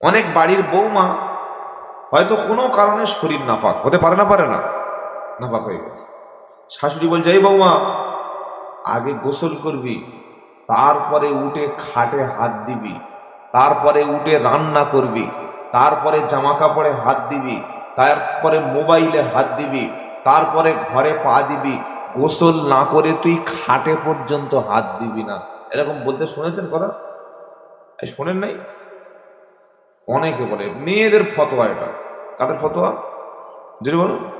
অনেক বাড়ির বৌমা হয়তো কোনো কারণে শরীর নাপাক। হতে পারে না পারে না। নাপাক হয়ে গেছে। শাশুড়ি বলছে, এই বৌমা, আগে গোসল করবি, তারপরে উঠে খাটে হাত দিবি, তারপরে উঠে রান্না করবি, তারপরে জামা কাপড়ে হাত দিবি, তারপরে মোবাইলে হাত দিবি, তারপরে ঘরে পা দিবি, গোসল না করে তুই খাটে পর্যন্ত হাত দিবি না। এরকম বলতে শুনেছেন কথা? শোনেন নাই? অনেকে বলে। মেয়েদের ফতোয়া এটা। কাদের ফতোয়া? যদি বলুন।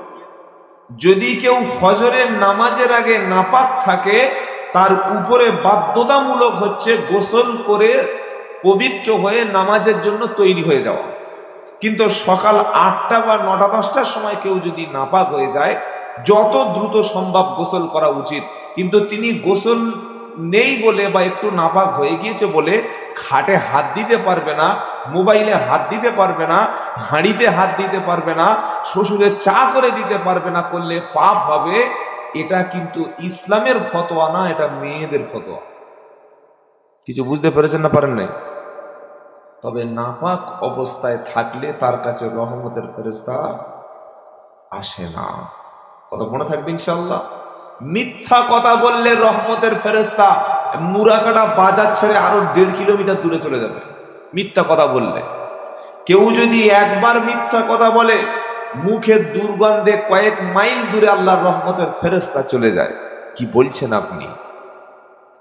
যদি কেউ ফজরের নামাজের আগে নাপাক থাকে, তার উপরে বাধ্যতামূলক হচ্ছে গোসল করে পবিত্র হয়ে নামাজের জন্য তৈরি হয়ে যাওয়া। কিন্তু সকাল আটটা বা নটা দশটার সময় কেউ যদি নাপাক হয়ে যায়, যত দ্রুত সম্ভব গোসল করা উচিত। কিন্তু তিনি গোসল নেই বলে বা একটু নাপাক হয়ে গিয়েছে বলে খাটে হাত দিতে পারবে না, মোবাইলে হাত দিতে পারবে না, হাঁড়িতে হাত দিতে পারবে না, শ্বশুরে চা করে দিতে পারবে না করলে পাপ হবে। এটা কিন্তু ইসলামের ফতোয়া না, এটা মেয়েদের ফতোয়া। কিছু বুঝতে পেরেছেন না পারেন নাই? তবে নাপাক অবস্থায় থাকলে তার কাছে রহমতের ফেরেস্তা আসে না। কত মনে থাকবে ইনশাল্লাহ মিথ্যা কথা বললে রহমতের ফেরেস্তা মুরাকাটা বাজার ছেড়ে আরও দেড় কিলোমিটার দূরে চলে যাবে। মিথ্যা কথা বললে। কেউ যদি একবার মিথ্যা কথা বলে মুখের দুর্গন্ধে কয়েক মাইল দূরে আল্লাহর রহমতের ফেরেস্তা চলে যায়। কি বলছেন আপনি?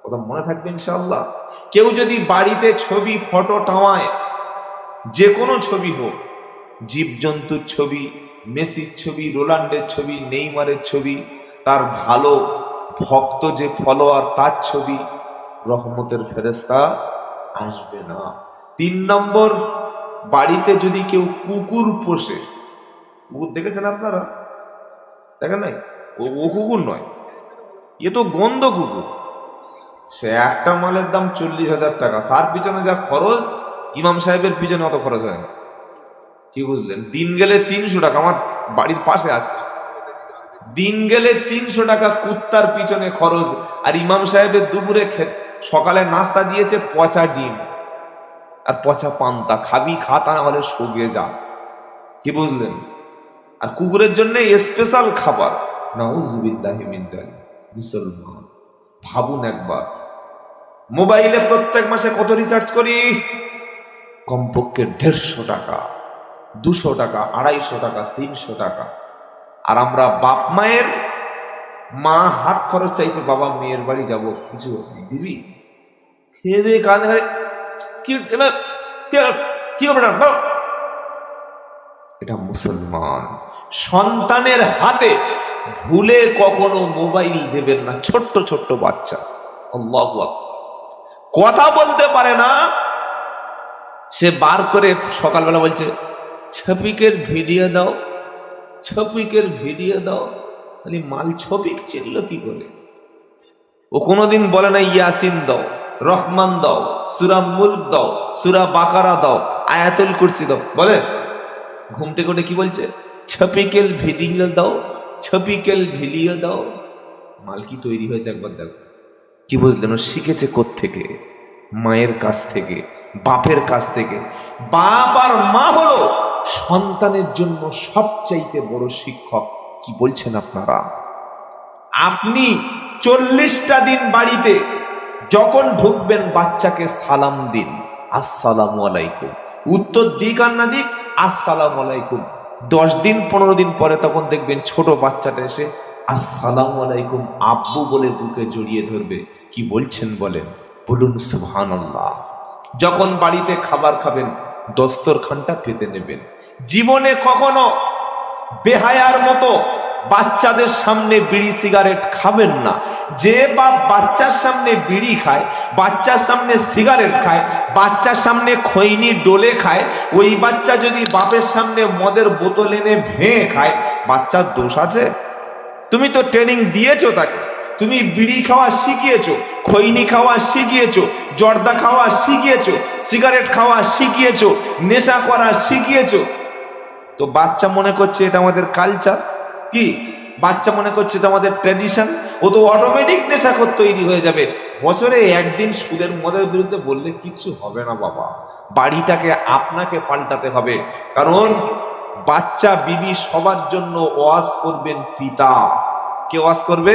কথা মনে থাকবে ইনশাআল্লাহ। কেউ যদি বাড়িতে ছবি, ফটো টাওয়ায় যে কোনো ছবি হোক, জীবজন্তুর ছবি, মেসির ছবি রোলান্ডের ছবি, নেইমারের ছবি তার ভালো ভক্ত যে ফলোয়ার, তার ছবি রহমতের ফেরেস্তা আসবে না। তিন নম্বর, বাড়িতে যদি কেউ কুকুর পোষে, কুকুর দেখেছেন আপনারা? দেখেন নাই? ও কুকুর নয়। এ তো গন্ধ কুকুর। সে একটা মালের দাম চল্লিশ হাজার টাকা। তার পিছনে যা খরচ, ইমাম সাহেবের পিছনে অত খরচ হয় না। কি বুঝলেন? দিন গেলে তিনশো টাকা। আমার বাড়ির পাশে আছে। দিন গেলে তিনশো টাকা কুত্তার পিছনে খরচ। আর ইমাম সাহেবের দুপুরে সকালে নাস্তা দিয়েছে পচা ডিম। আর পচা পান্তা। খাবি, খা, তা হলে সগে যা। কি বুঝলেন? আর কুকুরের জন্য স্পেশাল খাবার। মিন। মুসলমান, ভাবুন একবার। মোবাইলে প্রত্যেক মাসে কত রিচার্জ করি? কমপক্ষে দেড়শো টাকা, দুশো টাকা, আড়াইশো টাকা, তিনশো টাকা। আর আমরা বাপ মায়ের মা হাত খরচ চাইছে, বাবা মেয়ের বাড়ি যাব, কিছু দিবি? খেয়ে দিয়ে কান কি হবে না। এটা মুসলমান। সন্তানের হাতে ভুলে কখনো মোবাইল দেবেন না, ছোট্ট ছোট্ট বাচ্চা। আল্লাহু। কথা বলতে পারে না, সে বার করে সকালবেলা বলছে ছপিকের ভিডিও দাও। ছপিকের ভিডিও দাও। খালি মাল ছপিক চিনল কি করে ও কোনোদিন বলে না ইয়াসিন দাও, রহমান দাও, সুরা মুল্ক দাও, সুরা বাকারা দাও, আয়াতুল কুরসি দাও। বলে? ঘুম থেকে কি বলছে? ছপিকেল ভিডিও দাও ছপিকেল ভিডিও দাও। মাল কি তৈরি হয়েছে একবার দেখো। কি বুঝলেন ও শিখেছে থেকে মায়ের কাছ থেকে, বাপের কাছ থেকে। বাপ আর মা হলো সন্তানের জন্য সবচাইতে বড় শিক্ষক কি বলছেন আপনারা? আপনি চল্লিশটা দিন বাড়িতে যখন ঢুকবেন, বাচ্চাকে সালাম দিন। আসসালাম আলাইকুম। উত্তর দিক আর না দিক, আসসালামু আলাইকুম। দশ দিন, পনেরো দিন পরে তখন দেখবেন ছোট বাচ্চাটা এসে আসসালামু আলাইকুম, আব্বু বলে বুকে জড়িয়ে ধরবে। কি বলছেন বলেন? বলুন, সুবহানাল্লাহ। যখন বাড়িতে খাবার খাবেন দস্তরখানটা পেতে নেবেন। জীবনে কখনো বেহায়ার মতো বাচ্চাদের সামনে বিড়ি সিগারেট খাবেন না। যে বাপ বাচ্চার সামনে বিড়ি খায়, বাচ্চার সামনে সিগারেট খায়, বাচ্চার সামনে খৈনি ডোলে খায়, ওই বাচ্চা যদি বাপের সামনে মদের বোতল এনে ভেঙে খায়, বাচ্চার দোষ আছে? তুমি তো ট্রেনিং দিয়েছ তাকে। তুমি বিড়ি খাওয়া শিখিয়েছো, খৈনি খাওয়া শিখিয়েছো, জর্দা খাওয়া শিখিয়েছো, সিগারেট খাওয়া শিখিয়েছো, নেশা করা শিখিয়েছো। তো বাচ্চা মনে করছে এটা আমাদের কালচার কি? বাচ্চা মনে করছে এটা আমাদের ট্র্যাডিশন ও তো অটোমেটিক নেশাখোর তৈরি হয়ে যাবে। বছরে একদিন সুদের মদের বিরুদ্ধে বললে কিচ্ছু হবে না বাবা। বাড়িটাকে আপনাকে পাল্টাতে হবে। কারণ বাচ্চা বিবি সবার জন্য ওয়াজ করবেন পিতা। কে ওয়াজ করবে?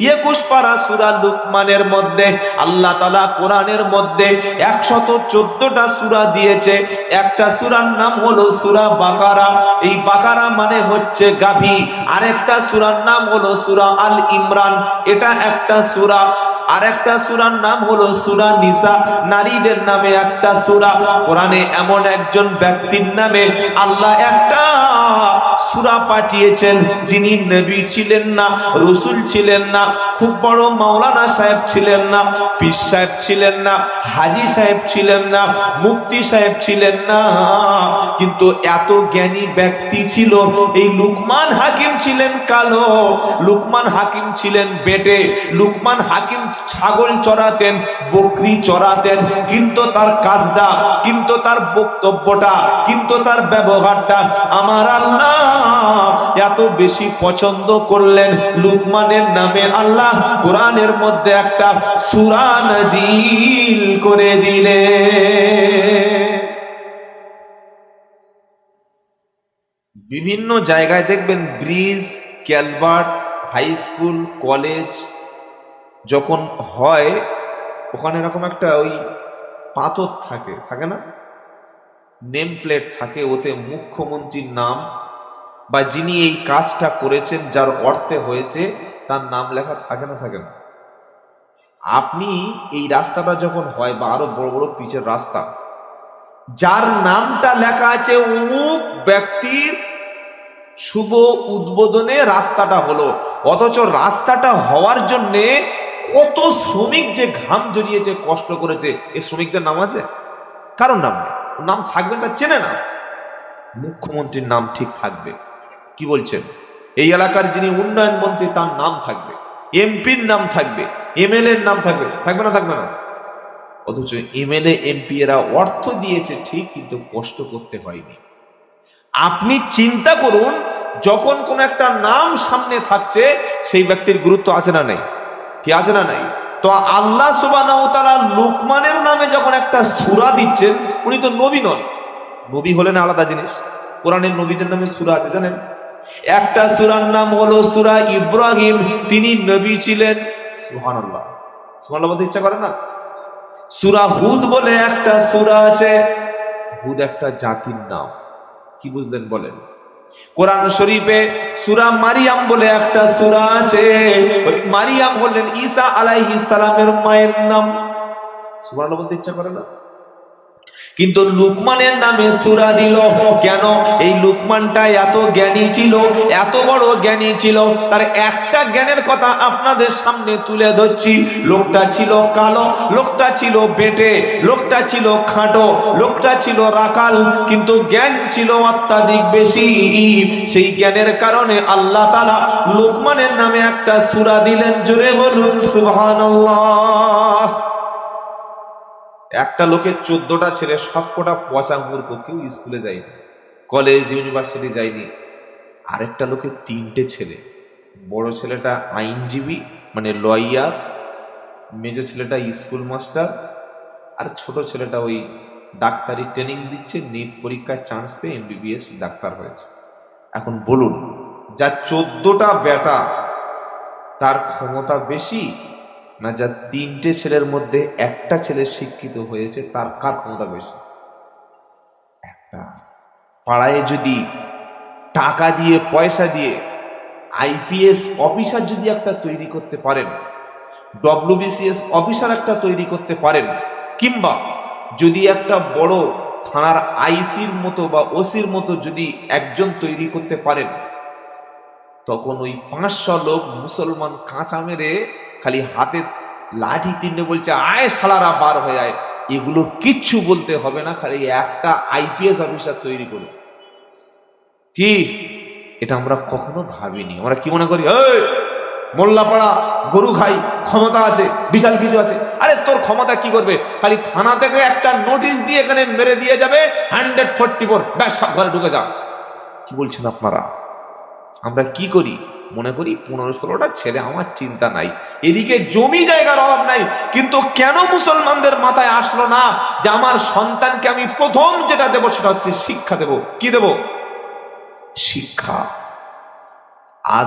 একুশ পারা সুরা লুকমানের মধ্যে, আল্লাহ তালা কোরআনের মধ্যে একশত চোদ্দটা সুরা দিয়েছে। একটা সুরার নাম হলো সুরা বাকারা। এই বাকারা মানে হচ্ছে গাভী। আরেকটা সুরার নাম হলো সুরা আল ইমরান। এটা একটা সুরা। আর একটা সুরার নাম হলো সুরা নিসা। নারীদের নামে একটা সুরা। কোরআনে এমন একজন ব্যক্তির নামে আল্লাহ একটা সুরা পাঠিয়েছেন, যিনি নবী ছিলেন না, রসুল ছিলেন না, খুব বড় মাওলানা সাহেব ছিলেন না, পীর সাহেব ছিলেন না, হাজি সাহেব ছিলেন না, মুফতি সাহেব ছিলেন না। কিন্তু এত জ্ঞানী ব্যক্তি ছিল, এই লুকমান হাকিম ছিলেন কালো, লুকমান হাকিম ছিলেন বেটে, লুকমান হাকিম ছাগল চড়াতেন, বকরি চড়াতেন, কিন্তু তার কাজটা, কিন্তু তার বক্তব্যটা, কিন্তু তার ব্যবহারটা, আমার আল্লাহ এত বেশি পছন্দ করলেন লুকমানের নামে আল্লাহ কোরআনের মধ্যে একটা করে দিলে বিভিন্ন জায়গায় দেখবেন bridge, culvert, high school, college যখন হয়, ওখানে এরকম একটা ওই পাথর থাকে থাকে না? নেম প্লেট থাকে, ওতে মুখ্যমন্ত্রীর নাম বা যিনি এই কাজটা করেছেন, যার অর্থে হয়েছে, তার নাম লেখা থাকে না থাকে না। আপনি এই রাস্তাটা যখন হয়, বা আরও বড় বড় পিচের রাস্তা, যার নামটা লেখা আছে অমুক ব্যক্তির শুভ উদ্বোধনে রাস্তাটা হলো। অথচ রাস্তাটা হওয়ার জন্যে কত শ্রমিক যে ঘাম জড়িয়েছে, কষ্ট করেছে এই শ্রমিকদের নাম আছে? কারণ নাম নাম থাকবে তা চেনে না। মুখ্যমন্ত্রীর নাম ঠিক থাকবে। কি বলছেন? এই এলাকার যিনি উন্নয়ন মন্ত্রী, তার নাম থাকবে। এমপির নাম থাকবে এমএলএ এর নাম থাকবে। থাকবে না থাকবে না? অথচ এমএলএ, এমপি এরা অর্থ দিয়েছে ঠিক, কিন্তু কষ্ট করতে হয়নি। আপনি চিন্তা করুন, যখন কোন একটা নাম সামনে থাকছে, সেই ব্যক্তির গুরুত্ব আছে না নেই? কি আছে না নাই? তো আল্লাহ তাআলা লুকমানের নামে যখন একটা সুরা দিচ্ছেন, উনি তো নবী নন। নবী হলেন আলাদা জিনিস। কোরআনের নবীদের নামে সূরা আছে, জানেন? একটা সূরার নাম হলো সুরা ইব্রাহিম তিনি নবী ছিলেন। সুবহানাল্লাহ। সুবহানাল্লাহ বলতে ইচ্ছা করে না? সূরা হুদ বলে একটা সূরা আছে। হুদ একটা জাতির নাম। কি বুঝলেন বলেন? কোরআন শরীফে সুরা মারিয়াম বলে একটা সুরা আছে। মারিয়াম হলেন ঈসা আলাইহিস সালামের মায়ের নাম। সুবহানাল্লাহ বলতে ইচ্ছা করে না? কিন্তু লুকমানের নামে সুরা দিল। কেন? এই লুকমানটা এত জ্ঞানী ছিল, এত বড় জ্ঞানী ছিল, তার একটা জ্ঞানের কথা আপনাদের সামনে তুলে ধরছি। লোকটা ছিল কালো, লোকটা ছিল বেটে, লোকটা ছিল খাটো, লোকটা ছিল রাকাল, কিন্তু জ্ঞান ছিল অত্যাধিক বেশি। সেই জ্ঞানের কারণে আল্লাহ তালা লোকমানের নামে একটা সুরা দিলেন। জোরে বলুন, সুবহানাল্লাহ। একটা লোকের চোদ্দটা ছেলে, সবকটা পচা মূর্খ কেউ স্কুলে যায়নি কলেজ ইউনিভার্সিটি যায়নি। আরেকটা লোকের তিনটে ছেলে, বড় ছেলেটা আইনজীবী মানে লয়ার মেজো ছেলেটা স্কুল মাস্টার আর ছোট ছেলেটা ওই ডাক্তারি ট্রেনিং দিচ্ছে নেট পরীক্ষায় চান্স পেয়ে এমবিবিএস ডাক্তার হয়েছে। এখন বলুন, যার চোদ্দটা বেটা, তার ক্ষমতা বেশি না যা তিনটে ছেলের মধ্যে একটা ছেলে শিক্ষিত হয়েছে, তার কার ক্ষমতা বেশি? একটা। পাড়ায় যদি টাকা দিয়ে, পয়সা দিয়ে আইপিএস অফিসার যদি একটা তৈরি করতে পারেন ডব্লিউবিসিএস অফিসার একটা তৈরি করতে পারেন, কিংবা যদি একটা বড় থানার আইসির মতো বা ওসির মতো যদি একজন তৈরি করতে পারেন, তখন ওই পাঁচশো লোক মুসলমান কাঁচা মেরে খালি হাতে লাঠি তিনটে বলছে, আয় শালারা, বার হয়ে আয়। এগুলো কিচ্ছু বলতে হবে না, খালি একটা আইপিএস অফিসার তৈরি করুন। কি? এটা আমরা কখনো ভাবিনি। আমরা কি মনে করি? মোল্লাপাড়া, গরু খাই, ক্ষমতা আছে, বিশাল কিছু আছে। আরে, তোর ক্ষমতা কি করবে? খালি থানা থেকে একটা নোটিশ দিয়ে এখানে মেরে দিয়ে যাবে হান্ড্রেড ফোরটি ফোর ব্যাস, সব ঘরে ঢুকে যা কি বলছেন আপনারা? আমরা কি করি? মনে করি পনেরো ষোলোটা ছেলে, আমার চিন্তা নাই। এদিকে জমি জায়গার অভাব নাই, কিন্তু কেন মুসলমানদের মাথায় আসলো না যে আমার সন্তানকে আমি প্রথম যেটা দেব সেটা হচ্ছে শিক্ষা দেব? কি দেব? শিক্ষা। আজ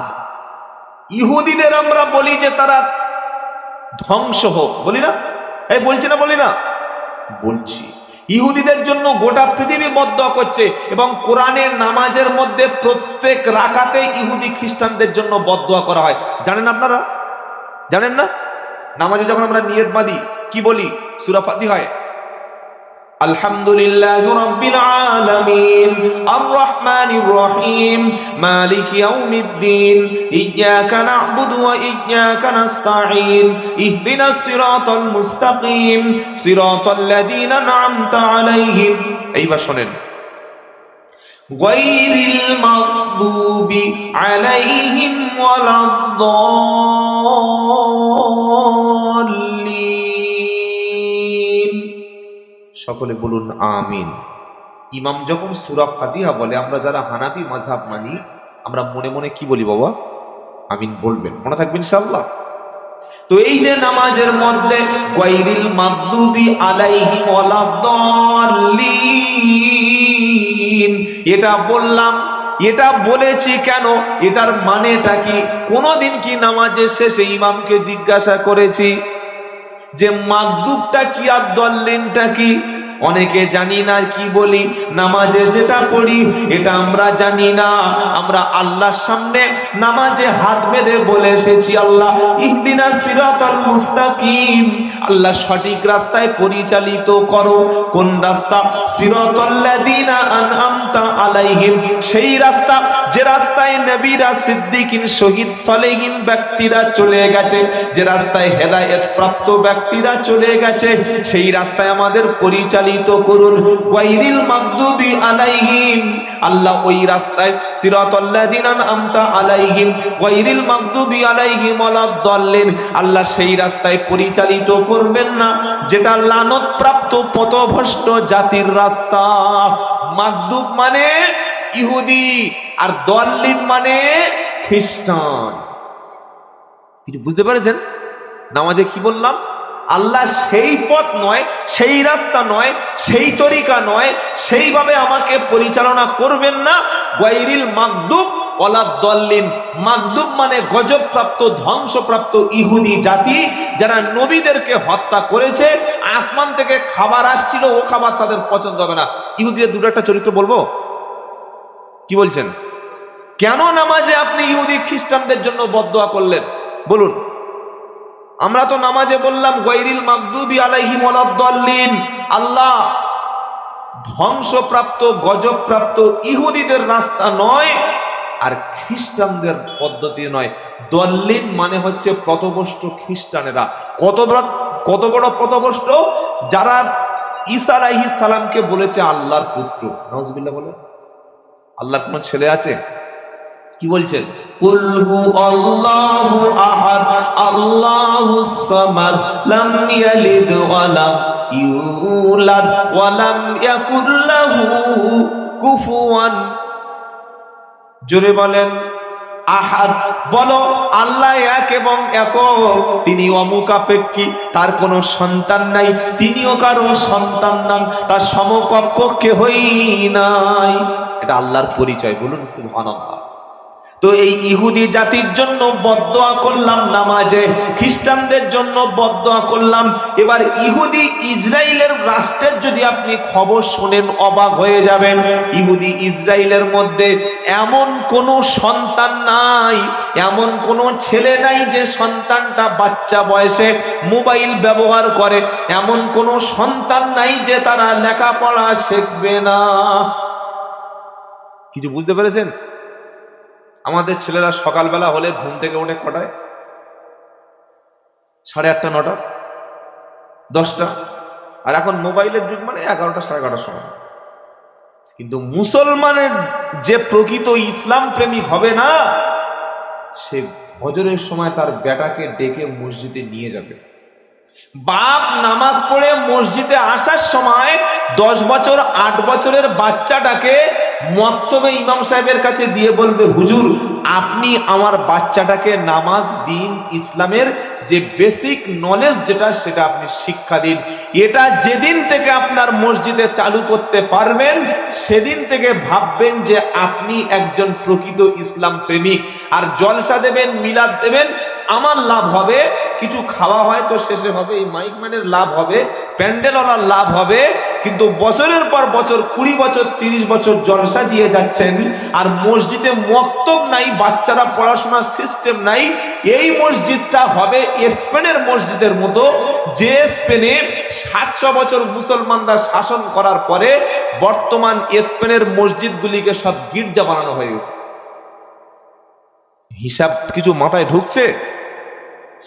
ইহুদিদের আমরা বলি যে তারা ধ্বংস হোক। বলি না? এই বলছি না, বলি না? বলছি। ইহুদিদের জন্য গোটা পৃথিবী বদ্ধ করছে এবং কোরআনের নামাজের মধ্যে প্রত্যেক রাখাতে ইহুদি খ্রিস্টানদের জন্য বদয়া করা হয়। জানেন আপনারা? জানেন না? নামাজে যখন আমরা নিয়ত বাঁধি, কি বলি? সুরাফাতি হয়। الحمد لله رب العالمين. الرحمن الرحيم. مالك يوم الدين. إياك نعبد وإياك نستعين. اهدنا الصراط المستقيم. صراط الذين نعمت عليهم. أي بشنين غير المغضوب عليهم ولا الضالين. সকলে বলুন, আমিন। ইমাম যখন সুরা ফাতিহা বলে, আমরা যারা হানাফি মাঝহাব মানি, আমরা মনে মনে কি বলি বাবা? আমিন বলবেন। মনে থাকবেন ইনশাআল্লাহ? তো এই যে নামাজের মধ্যে গৈরিল মাগদুবি আলাইহিম ওয়ালাদ্দাল্লিন এটা বললাম, এটা বলেছি কেন? এটার মানেটা কি? কোনোদিন কি নামাজের শেষে ইমামকে জিজ্ঞাসা করেছি? যে মাগদুবটা কি আর দল্লিনটা কি? অনেকে জানি না কি বলি, নামাজে যেটা পড়ি, এটা আমরা জানি না। আমরা আল্লাহর সামনে নামাজে হাত বেঁধে বলে এসেছি, আল্লাহ, ইহদিনা সিরাতাল মুস্তাকিম। আল্লাহ সঠিক রাস্তায় পরিচালিত করো। কোন রাস্তা? সিরাতাল্লাযিনা আনআমতা আলাইহিম। সেই রাস্তা, যে রাস্তায় নবীরা সিদ্দিকিন, শহীদ সলেহিন ব্যক্তিরা চলে গেছে, যে রাস্তায় হেদায়েত প্রাপ্ত ব্যক্তিরা চলে গেছে, সেই রাস্তায় আমাদের পরিচালিত করুন। গায়রিল মাগদুবি আলাইহিম। আল্লাহ ওই রাস্তায় সিরাতাল্লাযিনা আলাইহিম মাগদুবি আলাইহিম আল্লাহ সেই রাস্তায় পরিচালিত করবেন না, যেটা লানত প্রাপ্ত পথভ্রষ্ট জাতির রাস্তা। মাগদুব মানে ইহুদি, আর দল্লিন মানে খ্রিস্টান। কিছু বুঝতে পেরেছেন? নামাজে কি বললাম? আল্লাহ সেই পথ নয়, সেই রাস্তা নয়, সেই তরিকা নয়, সেইভাবে আমাকে পরিচালনা করবেন না। গৈরিল মাগদুব দল্লিন। মাগদুব মানে গজবপ্রাপ্ত, ধ্বংসপ্রাপ্ত ইহুদি জাতি যারা নবীদেরকে হত্যা করেছে। আসমান থেকে খাবার আসছিল, ও খাবার তাদের পছন্দ হবে না। ইহুদিদের দুটো একটা চরিত্র বলব? কি বলছেন? কেন নামাজে আপনি ইহুদি খ্রিস্টানদের জন্য বদোয়া করলেন? বলুন। আমরা তো নামাজে বললাম গৈরিল মাকদুবি আলাইহিম ওয়ালাদ্দাল্লিন আল্লাহ, ধ্বংসপ্রাপ্ত, গজবপ্রাপ্ত ইহুদিদের রাস্তা নয়, আর খ্রিস্টানদের পদ্ধতি নয়। দল্লিন মানে হচ্ছে পথভ্রষ্ট খ্রিস্টানেরা। কত বড় কত বড় পথভ্রষ্ট? যারা ঈসা আলাইহিস সালামকে বলেছে আল্লাহর পুত্র। নজবিল্লাহ বলে আল্লাহর কোনো ছেলে আছে? কি বলছেন? কুল হু আল্লাহু আহাদ সামাদ, লাম ইয়ালিদ ইউলাদ ইয়াকুল লাহু কুফুয়ান। জোরে বলেন, আহাদ, বলো, আল্লাহ এক এবং একক। তিনি অমুকাপেক্ষী তার কোনো সন্তান নাই। তিনিও কারও সন্তান নাম তার সমকক্ষ কেহই নাই। এটা আল্লাহর পরিচয়, বলুন সুবহানাল্লাহ। তো এই ইহুদি জাতির জন্য বদোয়া করলাম, নামাজে। খ্রিস্টানদের জন্য বদোয়া করলাম। এবার ইহুদি ইসরায়েলের রাষ্ট্রের যদি আপনি খবর শোনেন, অবাক হয়ে যাবেন। ইহুদি ইসরায়েলের মধ্যে এমন কোনো সন্তান নাই, এমন কোনো ছেলে নাই যে সন্তানটা বাচ্চা বয়সে মোবাইল ব্যবহার করে। এমন কোনো সন্তান নাই যে তারা লেখাপড়া শিখবে না। কিছু বুঝতে পেরেছেন? আমাদের ছেলেরা সকালবেলা হলে ঘুম থেকে ওঠে কটায়? সাড়ে আটটা, নটা? দশটা? আর এখন মোবাইলের যুগ মানে এগারোটা, সাড়ে এগারোটার সময়। কিন্তু মুসলমানের যে প্রকৃত ইসলাম প্রেমিক হবে না, সে হজরের সময় তার বেটাকে ডেকে মসজিদে নিয়ে যাবে। বাপ নামাজ পড়ে মসজিদে আসার সময় দশ বছর, আট বছরের বাচ্চাটাকে মক্তবে ইমাম সাহেবের কাছে দিয়ে বলবে, হুজুর, আপনি আমার বাচ্চাটাকে নামাজ দিন ইসলামের যে বেসিক নলেজ যেটা, সেটা আপনি শিক্ষা দিন। এটা যেদিন থেকে আপনার মসজিদে চালু করতে পারবেন, সেদিন থেকে ভাববেন যে আপনি একজন প্রকৃত ইসলাম প্রেমিক। আর জলসা দেবেন, মিলাদ দেবেন, আমার লাভ হবে কিছু খাওয়া হয় তো শেষে হবে এই মাইক ম্যানের লাভ হবে, প্যান্ডেলওয়ালার লাভ হবে, কিন্তু বছরের পর বছর, কুড়ি বছর, তিরিশ বছর জলসা দিয়ে যাচ্ছেন, আর মসজিদে মক্তব নাই, বাচ্চারা পড়াশোনার সিস্টেম নাই, এই মসজিদটা হবে স্পেনের মসজিদের মতো, যে স্পেনে সাতশো বছর মুসলমানরা শাসন করার পরে বর্তমান স্পেনের মসজিদগুলিকে সব গির্জা বানানো হয়ে গেছে। হিসাব কিছু মাথায় ঢুকছে?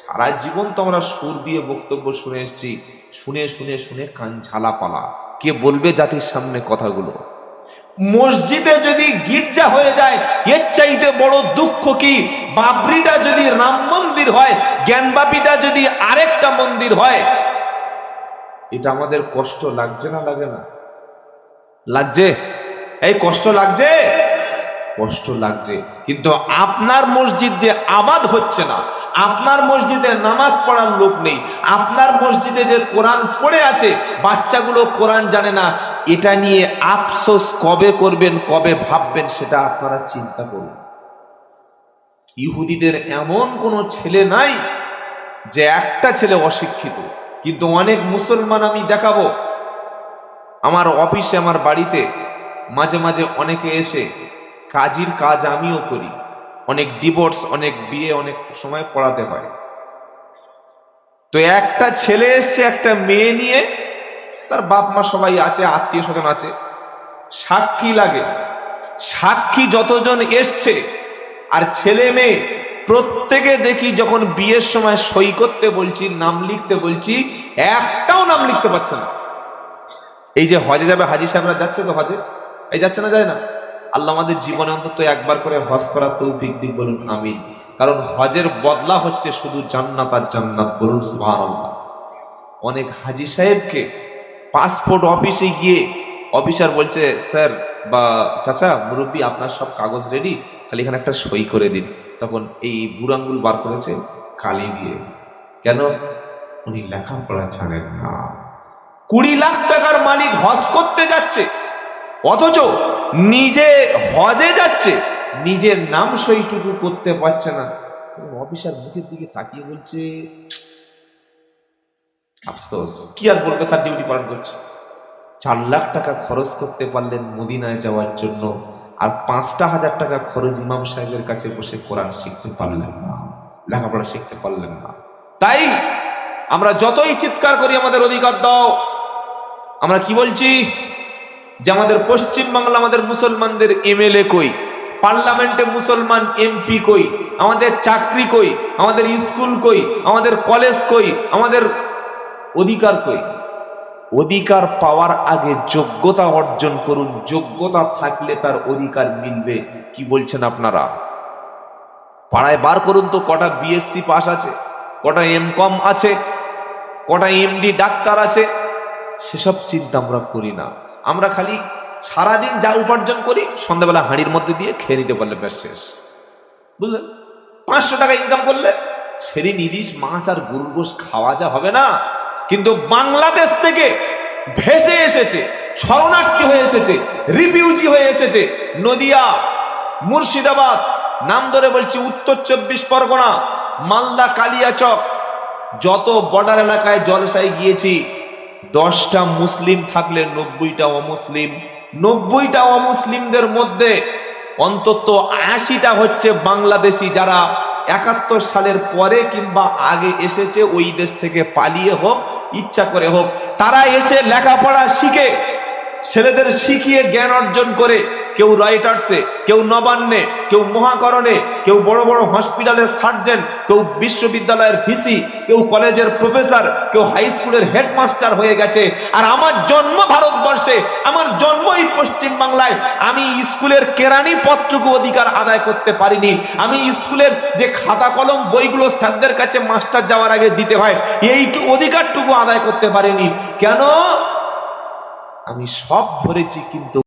সারা জীবন তো আমরা সুর দিয়ে বক্তব্য শুনে এসেছি। শুনে শুনে শুনে কান ঝালা পালা কে বলবে জাতির সামনে কথাগুলো? মসজিদে যদি গির্জা হয়ে যায়, এর চাইতে বড় দুঃখ কি? বাবরিটা যদি রাম মন্দির হয়, জ্ঞানবাপিটা যদি আরেকটা মন্দির হয়, এটা আমাদের কষ্ট লাগছে না, লাগে না? লাগছে? এই কষ্ট লাগছে? কষ্ট লাগছে। কিন্তু আপনার মসজিদ যে আবাদ হচ্ছে না। আপনার মসজিদে নামাজ পড়ার লোক নেই। আপনার মসজিদে যে কোরআন পড়ে আছে, বাচ্চাগুলো কোরআন জানে না। এটা নিয়ে আফসোস কবে করবেন, কবে ভাববেন, সেটা আপনারা চিন্তা করুন। ইহুদিদের এমন কোনো ছেলে নাই যে একটা ছেলে অশিক্ষিত। কিন্তু অনেক মুসলমান আমি দেখাবো। আমার অফিসে, আমার বাড়িতে মাঝে মাঝে অনেকে এসে কাজীর কাজ আমিও করি। অনেক ডিভোর্স অনেক বিয়ে, অনেক সময় পড়াতে হয়। তো একটা ছেলে এসছে, একটা মেয়ে নিয়ে, তার বাপ মা সবাই আছে আত্মীয় স্বজন আছে। সাক্ষী লাগে। সাক্ষী যতজন এসছে, আর ছেলে মেয়ে, প্রত্যেকে দেখি যখন বিয়ের সময় সই করতে বলছি, নাম লিখতে বলছি, একটাও নাম লিখতে পারছে না। এই যে হজে যাবে, হাজি সাহেবরা যাচ্ছে তো হজে? এই যাচ্ছে না যায় না? আল্লাহ আমাদের জীবনে অন্তত একবার করে হজ করার তৌফিক দিক বলুন, আমিন। কারণ হজের বদলা হচ্ছে শুধু জান্নাত আর জান্নাত বলুন, সুবহানাল্লাহ। অনেক হাজি সাহেবকে পাসপোর্ট অফিসে গিয়ে অফিসার বলছে, স্যার বা চাচা, মুরব্বী, আপনার সব কাগজ রেডি খালি এখানে একটা সই করে দিন। তখন এই বুড়াঙ্গুল বার করেছে, কালি দিয়ে। কেন? উনি লেখাপড়া ছাড়েন না। কুড়ি লাখ টাকার মালিক হজ করতে যাচ্ছে। অথচ নিজে হজে যাচ্ছে, নিজের নাম সইটুকু করতে পারছে না। অফিসার মুখের দিকে তাকিয়ে বলছে, আফসোস, কি আর বলবে তার ডিউটি পালন করছে? চার লাখ টাকা খরচ করতে পারলেন মদিনায় যাওয়ার জন্য, আর পাঁচটা হাজার টাকা খরচ ইমাম সাহেবের কাছে বসে কোরআন শিখতে পারলেন না, লেখাপড়া শিখতে পারলেন না। তাই আমরা যতই চিৎকার করি আমাদের অধিকার দাও। আমরা কি বলছি? যে আমাদের পশ্চিম বাংলা আমাদের মুসলমানদের এমএলএ কই? পার্লামেন্টে মুসলমান এমপি কই? আমাদের চাকরি কই? আমাদের স্কুল কই? আমাদের কলেজ কই? আমাদের অধিকার কই? অধিকার পাওয়ার আগে যোগ্যতা অর্জন করুন। যোগ্যতা থাকলে তার অধিকার মিলবে। কি বলছেন আপনারা? পাড়ায় বার করুন তো, কটা বিএসসি পাস আছে, কটা এম কম আছে, কটা এমডি ডাক্তার আছে, সেসব চিন্তা আমরা করি না। আমরা খালি সারাদিন যা উপার্জন করি, সন্ধ্যাবেলা হাঁড়ির মধ্যে দিয়ে খেয়ে নিতে পারলে ব্যাস শেষ। বুঝলেন? পাঁচশো টাকা ইনকাম করলে সেদিন ইলিশ, মাছ আর গরুর গোশ খাওয়া যা হবে না, কিন্তু বাংলাদেশ থেকে ভেসে এসেছে, শরণার্থী হয়ে এসেছে রিফিউজি হয়ে এসেছে, নদিয়া, মুর্শিদাবাদ, নাম ধরে বলছি উত্তর চব্বিশ পরগনা, মালদা, কালিয়াচক, যত বর্ডার এলাকায় জলসায় গিয়েছি দশটা মুসলিম থাকলে নব্বইটা অমুসলিম। নব্বইটা অমুসলিমদের মধ্যে অন্তত আশিটা হচ্ছে বাংলাদেশি যারা একাত্তর সালের পরে কিংবা আগে এসেছে, ওই দেশ থেকে পালিয়ে হোক, ইচ্ছা করে হোক, তারা এসে লেখাপড়া শিখে, ছেলেদের শিখিয়ে জ্ঞান অর্জন করে কেউ রাইটার্সে, কেউ নবান্নে, কেউ মহাকরণে, কেউ বড় বড় হসপিটালের সার্জন, কেউ বিশ্ববিদ্যালয়ের ভিসি, কেউ কলেজের প্রফেসর, কেউ হাই স্কুলের হেডমাস্টার হয়ে গেছে। আর আমার জন্ম ভারতবর্ষে, আমার জন্ম এই পশ্চিম বাংলায় আমি স্কুলের কেরানি পত্রকু অধিকার আদায় করতে পারিনি। আমি স্কুলের যে খাতা কলম বইগুলো স্যারদের কাছে মাস্টার যাওয়ার আগে দিতে হয় এইটুকু অধিকারটুকু আদায় করতে পারিনি। কেন? আমি সব ধরেছি, কিন্তু